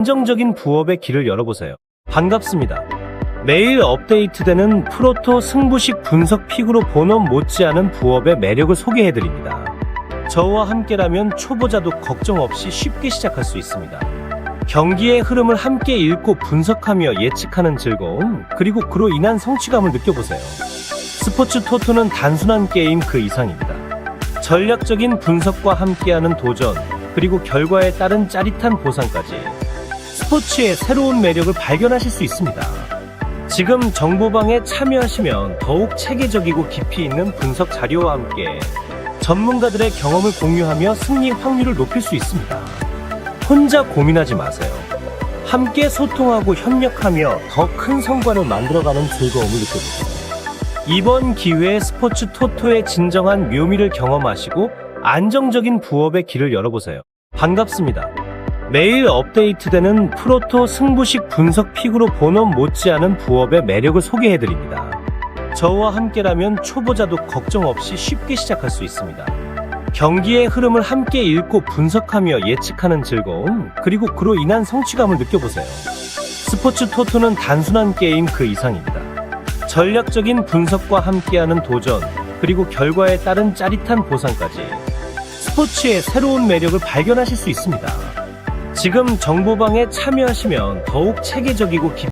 안정적인 부업의 길을 열어보세요. 반갑습니다. 매일 업데이트되는 프로토 승부식 분석 픽으로 본업 못지않은 부업의 매력을 소개해드립니다. 저와 함께라면 초보자도 걱정 없이 쉽게 시작할 수 있습니다. 경기의 흐름을 함께 읽고 분석하며 예측하는 즐거움, 그리고 그로 인한 성취감을 느껴보세요. 스포츠 토토는 단순한 게임 그 이상입니다. 전략적인 분석과 함께하는 도전, 그리고 결과에 따른 짜릿한 보상까지 스포츠의 새로운 매력을 발견하실 수 있습니다. 지금 정보방에 참여하시면 더욱 체계적이고 깊이 있는 분석 자료와 함께 전문가들의 경험을 공유하며 승리 확률을 높일 수 있습니다. 혼자 고민하지 마세요. 함께 소통하고 협력하며 더 큰 성과를 만들어가는 즐거움을 느껴보세요. 이번 기회에 스포츠 토토의 진정한 묘미를 경험하시고 안정적인 부업의 길을 열어보세요. 반갑습니다. 매일 업데이트되는 프로토 승부식 분석 픽으로 본업 못지않은 부업의 매력을 소개해드립니다. 저와 함께라면 초보자도 걱정 없이 쉽게 시작할 수 있습니다. 경기의 흐름을 함께 읽고 분석하며 예측하는 즐거움, 그리고 그로 인한 성취감을 느껴보세요. 스포츠 토토는 단순한 게임 그 이상입니다. 전략적인 분석과 함께하는 도전, 그리고 결과에 따른 짜릿한 보상까지 스포츠의 새로운 매력을 발견하실 수 있습니다. 지금 정보방에 참여하시면 더욱 체계적이고 깊